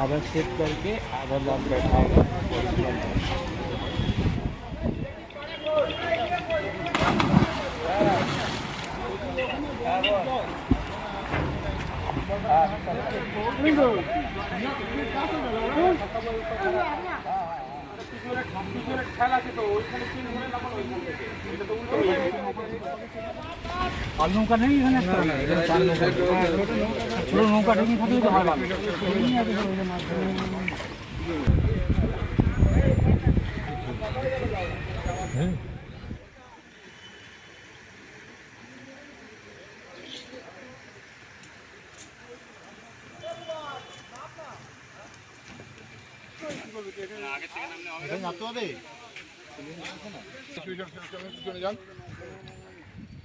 आधा सेट करके आधा लाभ बैठाएगा ओरिजिनल আর নৌকা নেই এখানে ছোট নৌকা ঢেকে থাকলে তো হয় ভালো।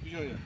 আমার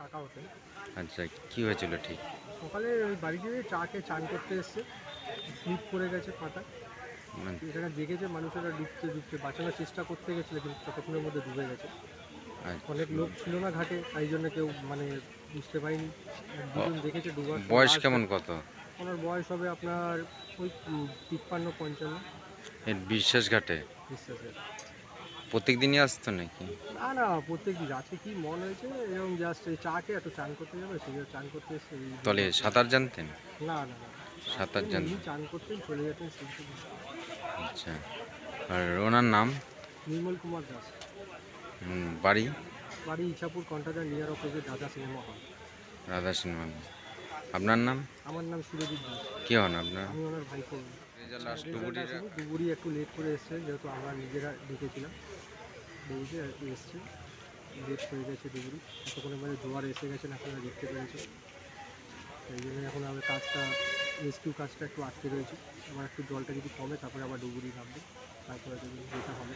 কাকা হতেন আচ্ছা কি হয়েছিল ঠিক? সকালে ওই বাড়ি গিয়ে চাকে চান করতে এসছে। স্লিপ করে গেছে পাতা মানে এখানে দেখেছে মানুষেরা ডুবতে ডুবতে বাঁচানোর চেষ্টা করতে গেছিল কিন্তু ততক্ষণের মধ্যে ডুবে গেছে। আচ্ছা। অনেক লোক ছিল না ঘাটে তাই জন্য কেউ মানে বুঝতে পারিনি। দুজন দেখেছে ডুবার বয়স কেমন কত? ওনার বয়স হবে আপনার ওই তিপ্পান্ন পঞ্চান্ন। বিশ্বাস ঘাটে বিশ্বাসের। প্রত্যেক দিনই আসতো নাকি? না না প্রত্যেক দিন আছে কি মন হয়েছে এরকম জাস্ট এই চাকে একটু চান করতে যাবে সেই চান করতে এসছে এই- তলে সাঁতার জানতেন? না না না। সাঁতার এমনি জানতেন। চান করতেন চলে যেতেন আচ্ছা। আর ওনার নাম? নির্মল কুমার দাস। বাড়ি? বাড়ি ইছাপুর কন্টাদার নিয়ার অপোজিট দাদা সিনেমা হল। রাধা সিনমান আপনার নাম? আমার নাম সুরজিৎ দাস। কি হন আপনার? আমি ওনার ভাই করব লাস্ট ডুবুরি একটু লেট করে এসছে যেহেতু আমরা নিজেরা ডেকেছিলাম আর এসছে। লেট হয়ে গেছে ডুবুরি এতক্ষণে মানে জোয়ার এসে গেছেন আপনারা দেখতে পেরেছেন। সেই জন্য এখন আমাদের কাজটা রেস্কিউ কাজটা একটু আটকে রয়েছে। আবার একটু জলটা যদি কমে, তারপরে আবার ডুবুরি নামবে। তারপরে যেটা হবে।